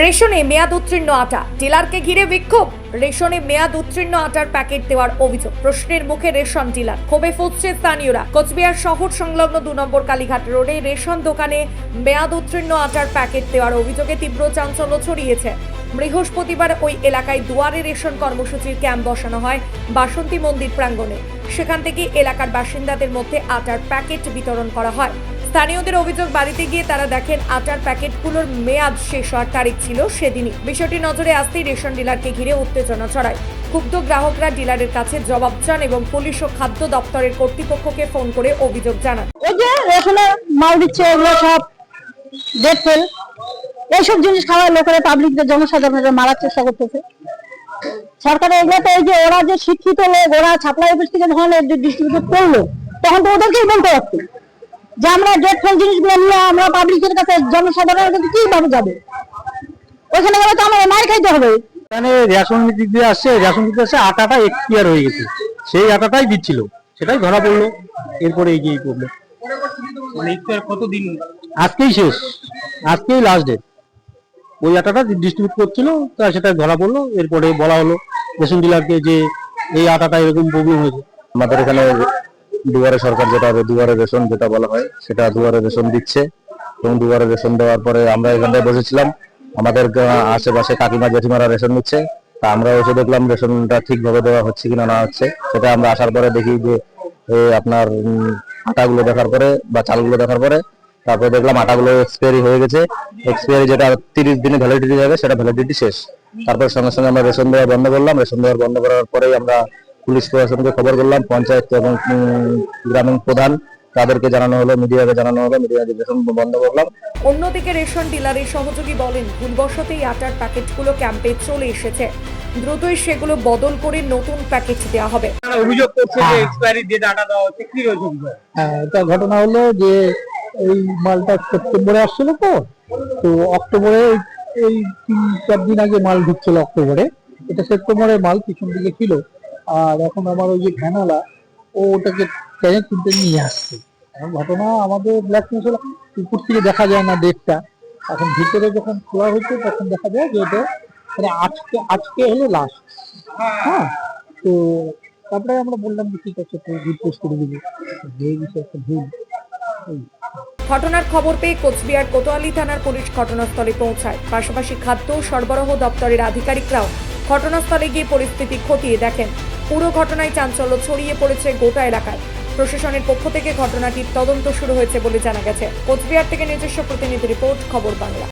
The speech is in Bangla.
রেশনে মেয়াদ উত্তীর্ণ আটা। ডিলারকে ঘিরে বিক্ষোভ। রেশনে মেয়াদ উত্তীর্ণ আটার প্যাকেট দেওয়ার অভিযোগ। প্রশ্নের মুখে রেশন ডিলার। ক্ষোভে ফুসছে স্থানীয়রা। কোচবিহার শহর সংলগ্ন দু নম্বর কালীঘাট রোডে রেশন দোকানে মেয়াদ উত্তীর্ণ আটার প্যাকেট দেওয়ার অভিযোগে তীব্র চাঞ্চল্য ছড়িয়েছে। বৃহস্পতিবার ওই এলাকায় দুয়ারে রেশন কর্মসূচির ক্যাম্প বসানো হয় বাসন্তী মন্দির প্রাঙ্গণে। সেখান থেকে এলাকার বাসিন্দাদের মধ্যে আটার প্যাকেট বিতরণ করা হয়। স্থানীয়দের অভিযোগ, বাড়িতে গিয়ে তারা দেখেন আটার প্যাকেটগুলোর মেয়াদ শেষ হওয়ার তারিখ ছিল সেদিনই। বিষয়টি নজরে আসতেই রেশন ডিলারকে ঘিরে উত্তেজনা ছড়ায়। ক্ষুব্ধ গ্রাহকরা ডিলারের কাছে জবাব চান এবং পুলিশ ও খাদ্য দপ্তরের কর্তৃপক্ষকে ফোন করে অভিযোগ জানান। মাল দিচ্ছে সব এইসব জিনিস খাওয়ায় লোকেরা পাবলিকদের জনসাধারণের মারার চেষ্টা করতেছে। সরকারের এগুলো তো এই যে ওরা যে শিক্ষিত লোক, ওরা ছাপলা অফিস থেকে যখন ডিস্ট্রিবিউট করল, তখন তো ওদেরকেই বলতে পারতো যে আমরা ডেট ফেল জিনিসগুলো নিয়ে আমরা পাবলিকের কাছে জনসাধারণের কাছে কীভাবে যাবে? ওইখানে গেলে তো আমাদের মার খাইতে হবে। এখানে রেশন দিতে আসছে রেশন দিতে আসছে আটাটা এক্সপিয়ার হয়ে গেছে। সেই আটাটাই দিচ্ছিল। সেটাই ধরা পড়ল। এরপরে এই যে এই প্রবলেম মানে কতদিন? আজকেই শেষ। আজকেই লাস্ট ডেট ওই আটাটা ডিস্ট্রিবিউট করছিল তা সেটা ধরা পড়ল। এরপরে বলা হলো রেশন ডিলারকে যে এই আটাটা এরকম প্রবলেম হয়েছে। আমাদের এখানে দুয়ারে সরকার যেটা হবে দুয়ারে রেশন যেটা বলা হয়, সেটা দুয়ারে রেশন দিচ্ছে। এবং দুয়ারে রেশন দেওয়ার পরে আমরা এখানটায় বসেছিলাম। আমাদের আশেপাশে কাকিমা, জেঠিমারা রেশন নিচ্ছে। তা আমরা এসে দেখলাম রেশনটা ঠিকভাবে দেওয়া হচ্ছে কিনা না হচ্ছে। সেটা আমরা আসার পরে দেখি যে আপনার আটাগুলো দেখার পরে বা চালগুলো দেখার পরে, তারপরে দেখলাম আটাগুলো এক্সপায়ারি হয়ে গেছে। এক্সপায়ারি যেটা তিরিশ দিনে ভ্যালিডিটি যাবে, সেটা ভ্যালিডিটি শেষ। তারপর সঙ্গে সঙ্গে আমরা রেশন দেওয়া বন্ধ করলাম। রেশন দেওয়ার বন্ধ করার পরেই আমরা পুলিশ প্রশাসনকে খবর করলাম পঞ্চায়েত এবং উম, গ্রামীণ প্রধান তাদেরকে জানানো হলো মিডিয়াকে জানানো হলো মিডিয়া রেশন বন্ধ করলাম। অন্যদিকে রেশন ডিলারের সহযোগী বলেন ভুলবশতেই আটার প্যাকেটগুলো ক্যাম্পে চলে এসেছে। দ্রুতই সেগুলো বদল করে নতুন প্যাকেট দেওয়া হবে। তারা অভিযোগ করছে যে এক্সপায়ারি ডেট আটা দেওয়া হচ্ছে কি রয়েছে অভিযোগ হ্যাঁ এটা ঘটনা হলো যে এই মালটা সেপ্টেম্বরে আসছিল তো তো অক্টোবরে এই- এই তিন চার দিন আগে মাল ঢুকছিল অক্টোবরে। এটা সেপ্টেম্বরের মাল পিছন দিকে ছিল। আর এখন আমার ওই যে ভ্যানালা ও ওটাকে ট্রেনে কিনতে নিয়ে আসছে। এখন ঘটনা আমাদের ব্ল্যাক হলো, উপর থেকে দেখা যায় না ডেটটা। এখন ভিতরে যখন খোলা হচ্ছে তখন দেখা যায় যে এটা মানে আজকে আজকে হলো লাস্ট হ্যাঁ তো তারপরে আমরা বললাম যে ঠিক আছে তুই রিপোর্ট করে দিবি। হয়ে গেছে একটা ভুল। ঘটনার খবর পেয়ে কোচবিহার কোতোয়ালি থানার পুলিশ ঘটনাস্থলে পৌঁছায়। পাশাপাশি খাদ্য সরবরাহ দপ্তরের আধিকারিকরাও ঘটনাস্থলে গিয়ে পরিস্থিতি খতিয়ে দেখেন। পুরো ঘটনায় চাঞ্চল্য ছড়িয়ে পড়েছে গোটা এলাকায়। প্রশাসনের পক্ষ থেকে ঘটনাটির তদন্ত শুরু হয়েছে বলে জানা গেছে। কোচবিহার থেকে নিজস্ব প্রতিনিধি রিপোর্ট, খবর বাংলা।